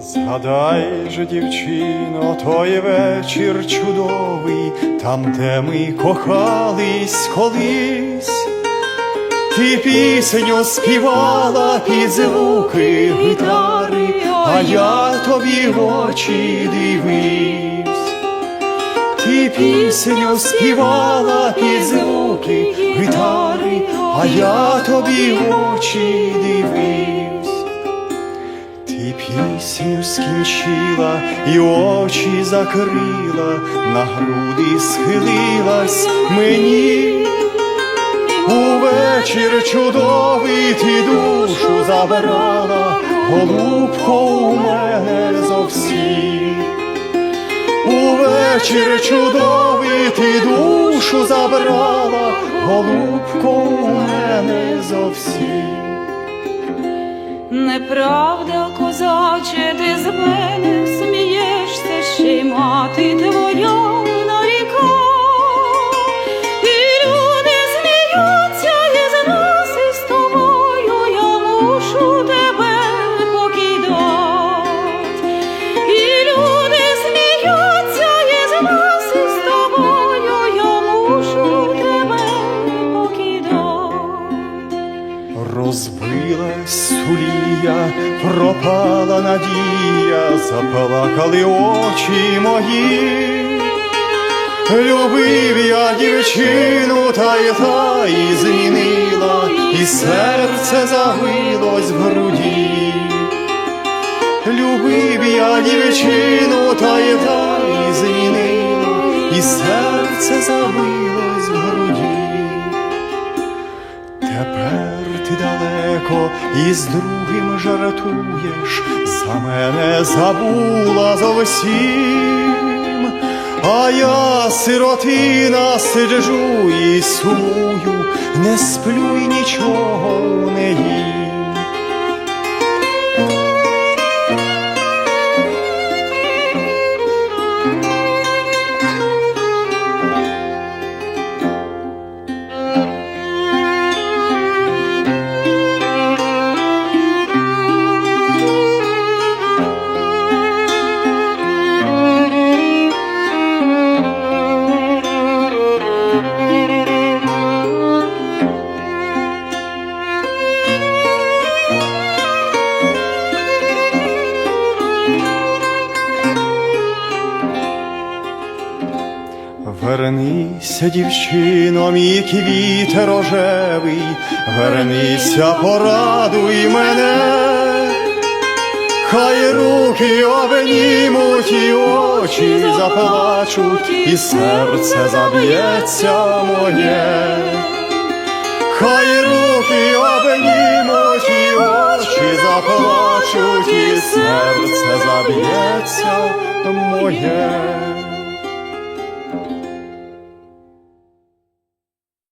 Згадай же, дівчино, той вечір чудовий, там, де ми кохались колись, ти пісню співала під звуки гітари, а я тобі в очі дивився. Пісню співала під звуки гітари, а я тобі в очі дивився. Ти пісню скінчила і очі закрила, на груди схилилась мені. Увечір чудовий ти душу забрала, голубко у мене зовсім. Увечір чудовий ти душу забрала, голубко у мене зовсім. Неправда, козаче, ти з мене смієшся, ще й мати пропала надія, заплакали очі мої. Любив я дівчину, та й та і змінила, і серце забилось в груді. Любив я дівчину, та й та і змінила, і серце забилось в груді. Далеко і з другим жартуєш, за мене забула зовсім, а я сиротина сиджу і сумую, не сплю і нічого не їм. Вернися, дівчино, мій квіт рожевий, вернися, порадуй мене, хай руки обнімуть і очі заплачуть, і серце заб'ється моє, хай руки обнімуть і очі заплачуть, і серце заб'ється моє.